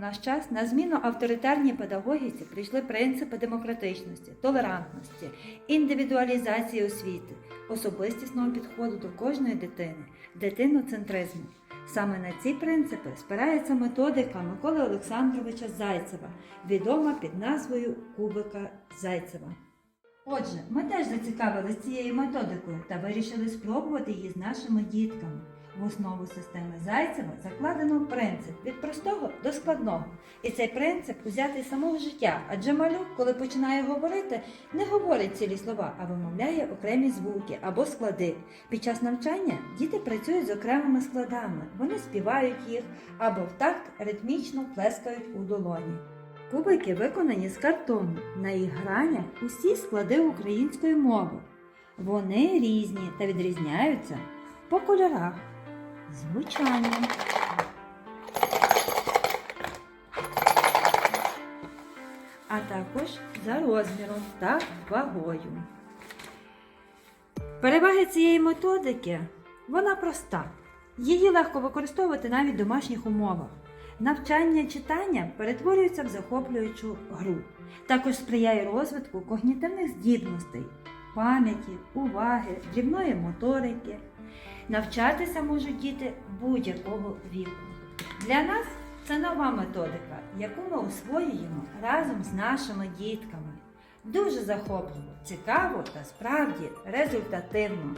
наш час на зміну авторитарній педагогіці прийшли принципи демократичності, толерантності, індивідуалізації освіти, особистісного підходу до кожної дитини, дитиноцентризму. Саме на ці принципи спирається методика Миколи Олександровича Зайцева, відома під назвою Кубика Зайцева. Отже, ми теж зацікавилися цією методикою та вирішили спробувати її з нашими дітками. В основу системи Зайцева закладено принцип від простого до складного. І цей принцип узятий з самого життя, адже малюк, коли починає говорити, не говорить цілі слова, а вимовляє окремі звуки або склади. Під час навчання діти працюють з окремими складами, вони співають їх або в такт ритмічно плескають у долоні. Кубики виконані з картону. На їх гранях усі склади української мови. Вони різні та відрізняються по кольорах, звучанням. А також за розміром та вагою. Переваги цієї методики вона проста. Її легко використовувати навіть в домашніх умовах. Навчання читання перетворюється в захоплюючу гру. Також сприяє розвитку когнітивних здібностей, пам'яті, уваги, дрібної моторики. Навчатися можуть діти будь-якого віку. Для нас це нова методика, яку ми освоюємо разом з нашими дітками. Дуже захопливо, цікаво та справді результативно.